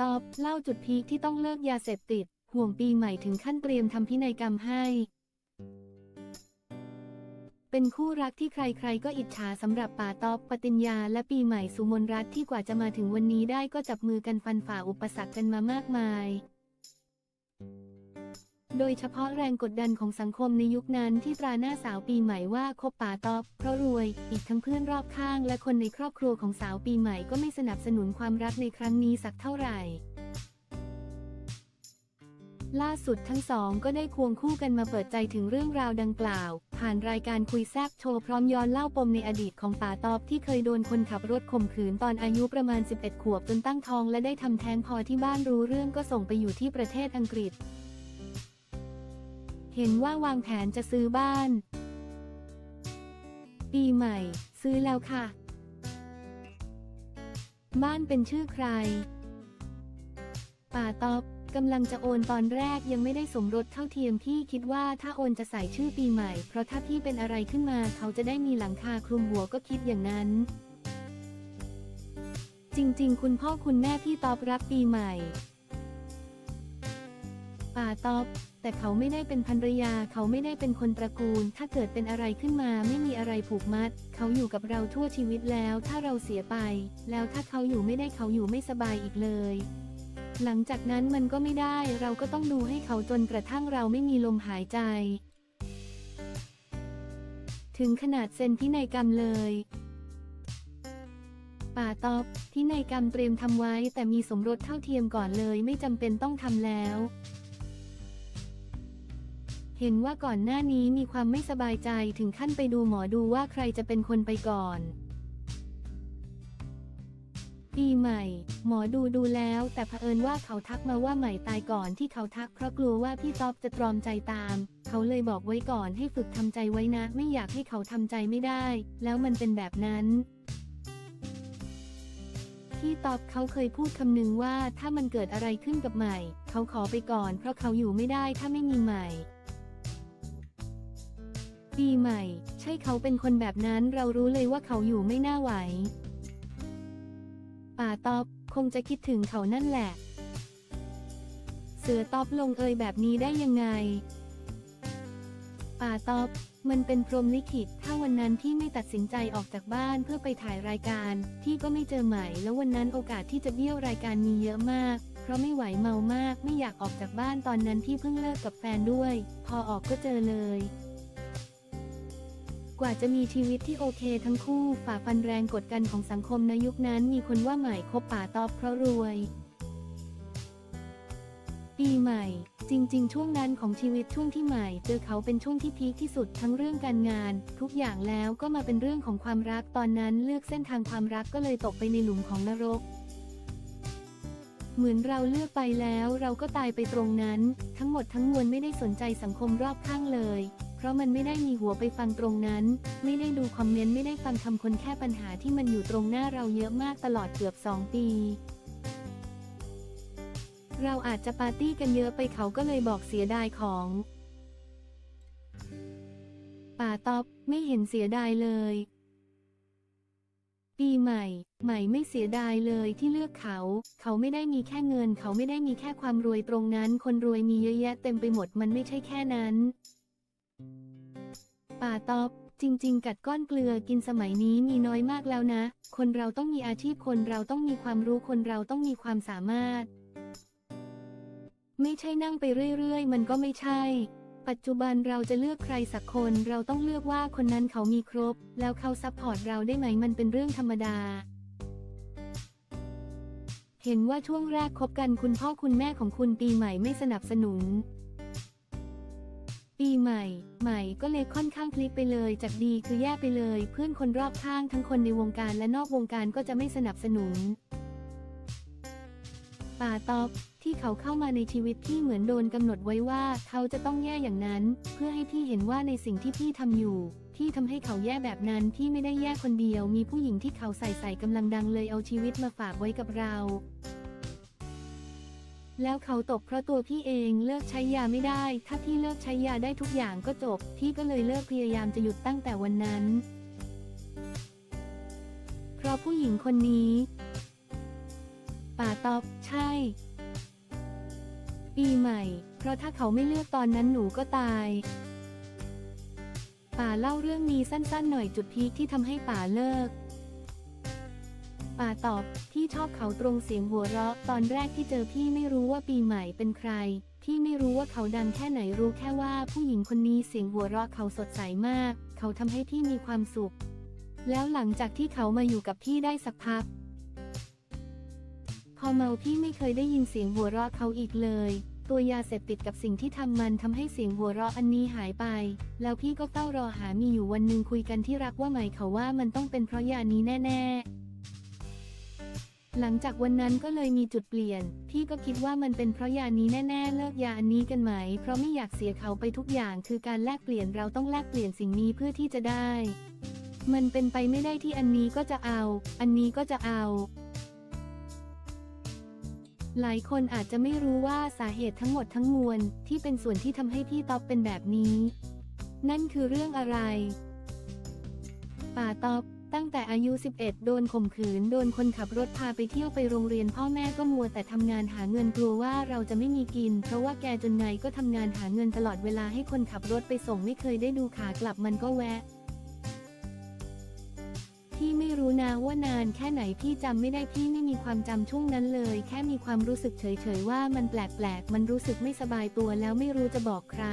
ตอบเล่าจุดพีคที่ต้องเลิกยาเสพติด ห่วงปีใหม่ถึงขั้นเตรียมทำพินัยกรรมให้ เป็นคู่รักที่ใครๆ ก็อิจฉาสำหรับป่าตอบปติญญา และปีใหม่สุมนรัตที่กว่าจะมาถึงวันนี้ได้ก็จับมือกันฟันฝ่าอุปสรรคกันมามากมาย โดยเฉพาะแรงกดดันของสังคมในยุคนั้นที่ตราหน้าสาวปีใหม่ว่าคบป่าตอบเพราะรวย อีกทั้งเพื่อนรอบข้างและคนในครอบครัวของสาวปีใหม่ก็ไม่สนับสนุนความรักในครั้งนี้สักเท่าไหร่ ล่าสุดทั้งสองก็ได้ควงคู่กันมาเปิดใจถึงเรื่องราวดังกล่าว ผ่านรายการคุยแซบโชว์พร้อมย้อนเล่าปมในอดีตของป่าตอบที่เคยโดนคนขับรถข่มขืนตอนอายุประมาณ 11 ขวบจนตั้งท้องและได้ทำแท้งพอที่บ้านรู้เรื่องก็ส่งไปอยู่ที่ประเทศอังกฤษ เห็นว่าวางแผนจะซื้อบ้าน ปีใหม่ ซื้อแล้วค่ะ บ้านเป็นชื่อใคร ป่าตอบกำลังจะโอนตอนแรกยังไม่ได้สมรสเท่าเทียมพี่คิดว่าถ้าโอนจะใส่ชื่อปีใหม่ เพราะถ้าพี่เป็นอะไรขึ้นมาเขาจะได้มีหลังคาคลุมหัวก็คิดอย่างนั้น จริงๆ คุณพ่อคุณแม่พี่ตอบรับปีใหม่ ป่าตอบ แต่เขาไม่ได้เป็นภรรยา เขาไม่ได้เป็นคนตระกูล ถ้าเกิดเป็นอะไรขึ้นมาไม่มีอะไรผูกมัด เขาอยู่กับเราทั่วชีวิตแล้ว ถ้าเราเสียไป แล้วถ้าเขาอยู่ไม่ได้เขาอยู่ไม่สบายอีกเลย หลังจากนั้นมันก็ไม่ได้ เราก็ต้องดูให้เขาจนกระทั่งเราไม่มีลมหายใจ ถึงขนาดเซ็นพินัยกรรมเลยป่าตอบพินัยกรรมเตรียมทำไว้แต่มีสมรสเท่าเทียมก่อนเลยไม่จำเป็นต้องทำแล้ว เห็นว่าก่อนหน้านี้มีความไม่สบายใจถึงขั้นไปดูหมอดูว่าใครจะเป็นคนไปก่อน ปีใหม่ หมอดูดูแล้ว แต่เผอิญว่าเขาทักมาว่าใหม่ตายก่อนที่เขาทักเพราะกลัวว่าพี่ต๊อบจะตรอมใจตาม เขาเลยบอกไว้ก่อนให้ฝึกทำใจไว้นะ ไม่อยากให้เขาทำใจไม่ได้ แล้วมันเป็นแบบนั้นพี่ต๊อบเขาเคยพูดคำหนึ่งว่าถ้ามันเกิดอะไรขึ้นกับใหม่ เขาขอไปก่อนเพราะเขาอยู่ไม่ได้ถ้าไม่มีใหม่ ปีใหม่ ใช่เขาเป็นคนแบบนั้นเรารู้เลยว่าเขาอยู่ไม่น่าไหว ป่าตอบคงจะคิดถึงเขานั่นแหละ เสือตอบลงเอยแบบนี้ได้ยังไง ป่าตอบมันเป็นพรหมลิขิต ถ้าวันนั้นที่ไม่ตัดสินใจออกจากบ้านเพื่อไปถ่ายรายการที่ก็ไม่เจอใหม่ แล้ววันนั้นโอกาสที่จะเบี้ยวรายการมีเยอะมาก เพราะไม่ไหวเมามาก ไม่อยากออกจากบ้านตอนนั้นที่เพิ่งเลิกกับแฟนด้วย พอออกก็เจอเลย กว่าจะมีชีวิตที่โอเคทั้งคู่ฝ่าฟันแรงกดกันของสังคมในยุคนั้นมีคนว่าใหม่คบป่าตอบเพราะรวย ปีใหม่ จริง ๆ ช่วงนั้นของชีวิตช่วงที่ใหม่เจอเขาเป็นช่วงที่พีคที่สุดทั้งเรื่องการงาน ทุกอย่างแล้วก็มาเป็นเรื่องของความรักตอนนั้นเลือกเส้นทางความรักก็เลยตกไปในหลุมของนรกเหมือนเราเลือกไปแล้วเราก็ตายไปตรงนั้น ทั้งหมดทั้งมวลไม่ได้สนใจสังคมรอบข้างเลย ราะมันไม่ได้มีหัวไปฟังตรงนั้น ไม่ได้ดูคอมเมนต์ไม่ได้ฟังคำคนแค่ปัญหาที่มันอยู่ตรงหน้าเราเยอะมากตลอดเกือบสองปี เราอาจจะปาร์ตี้กันเยอะไปเขาก็เลยบอกเสียดายของป่าตอบไม่เห็นเสียดายเลย ปีใหม่ ใหม่ไม่เสียดายเลยที่เลือกเขา เขาไม่ได้มีแค่เงิน เขาไม่ได้มีแค่ความรวยตรงนั้น คนรวยมีเยอะแยะเต็มไปหมดมันไม่ใช่แค่นั้น ป่าตอบ จริง ๆ กัดก้อนเกลือกินสมัยนี้มีน้อยมากแล้วนะ คนเราต้องมีอาชีพคนเราต้องมีความรู้คนเราต้องมีความสามารถ ไม่ใช่นั่งไปเรื่อย ๆ มันก็ไม่ใช่ ปัจจุบันเราจะเลือกใครสักคนเราต้องเลือกว่าคนนั้นเขามีครบ แล้วเขาซัพพอร์ตเราได้ไหมมันเป็นเรื่องธรรมดาเห็นว่าช่วงแรกคบกันคุณพ่อคุณแม่ของคุณปีใหม่ไม่สนับสนุน ปีใหม่ ใหม่ก็เลยค่อนข้างพลิกไปเลย จากดีคือแย่ไปเลย เพื่อนคนรอบข้างทั้งคนในวงการและนอกวงการก็จะไม่สนับสนุน ป่าตอบที่เขาเข้ามาในชีวิตพี่เหมือนโดนกำหนดไว้ว่าเขาจะต้องแย่อย่างนั้น เพื่อให้พี่เห็นว่าในสิ่งที่พี่ทำอยู่พี่ทำให้เขาแย่แบบนั้นพี่ไม่ได้แย่คนเดียว มีผู้หญิงที่เขาใส่ใส่กำลังดังเลยเอาชีวิตมาฝากไว้กับเรา แล้วเขาตกเพราะตัวพี่เองเลิกใช้ยาไม่ได้ ถ้าพี่เลิกใช้ยาได้ทุกอย่างก็จบ พี่ก็เลยเลิกพยายามจะหยุดตั้งแต่วันนั้น เพราะผู้หญิงคนนี้ ป่าตอบ ใช่ ปีใหม่ เพราะถ้าเขาไม่เลือกตอนนั้นหนูก็ตาย ป่าเล่าเรื่องนี้สั้นๆ หน่อยจุดพีคที่ทำให้ป่าเลิก ป่าตอบพี่ชอบเขาตรงเสียงหัวเราะ ตอนแรกที่เจอพี่ไม่รู้ว่าปีใหม่เป็นใคร พี่ไม่รู้ว่าเขาดังแค่ไหนรู้แค่ว่าผู้หญิงคนนี้เสียงหัวเราะเขาสดใสมาก เขาทำให้พี่มีความสุข แล้วหลังจากที่เขามาอยู่กับพี่ได้สักพัก พอเมาพี่ไม่เคยได้ยินเสียงหัวเราะเขาอีกเลย ตัวยาเสพติดกับสิ่งที่ทำมันทำให้เสียงหัวเราะอันนี้หายไป แล้วพี่ก็เฝ้ารอหามีอยู่วันหนึ่งคุยกันที่รักว่าไหมเขาว่ามันต้องเป็นเพราะยานี้แน่ ๆ หลังจากวันนั้นก็เลยมีจุดเปลี่ยน พี่ก็คิดว่ามันเป็นเพราะยานี้แน่ๆ เลิกยาอันนี้กันไหม เพราะไม่อยากเสียเขาไปทุกอย่างคือการแลกเปลี่ยนเราต้องแลกเปลี่ยนสิ่งนี้เพื่อที่จะได้ มันเป็นไปไม่ได้ที่อันนี้ก็จะเอา อันนี้ก็จะเอาหลายคนอาจจะไม่รู้ว่าสาเหตุทั้งหมดทั้งมวลที่เป็นส่วนที่ทำให้พี่ต๊อบเป็นแบบนี้ นั่นคือเรื่องอะไร ป่าต๊อบ ตั้งแต่อายุ 11 โดนข่มขืน โดนคนขับรถพาไปเที่ยวไปโรงเรียนพ่อแม่ก็มัวแต่ทำงานหาเงินกลัวว่าเราจะไม่มีกิน เพราะว่าแกจนไงก็ทำงานหาเงินตลอดเวลาให้คนขับรถไปส่งไม่เคยได้ดูขากลับมันก็แวะ พี่ไม่รู้นะว่านานแค่ไหนพี่จำไม่ได้พี่ไม่มีความจำช่วงนั้นเลย แค่มีความรู้สึกเฉยๆว่ามันแปลกๆมันรู้สึกไม่สบายตัวแล้วไม่รู้จะบอกใคร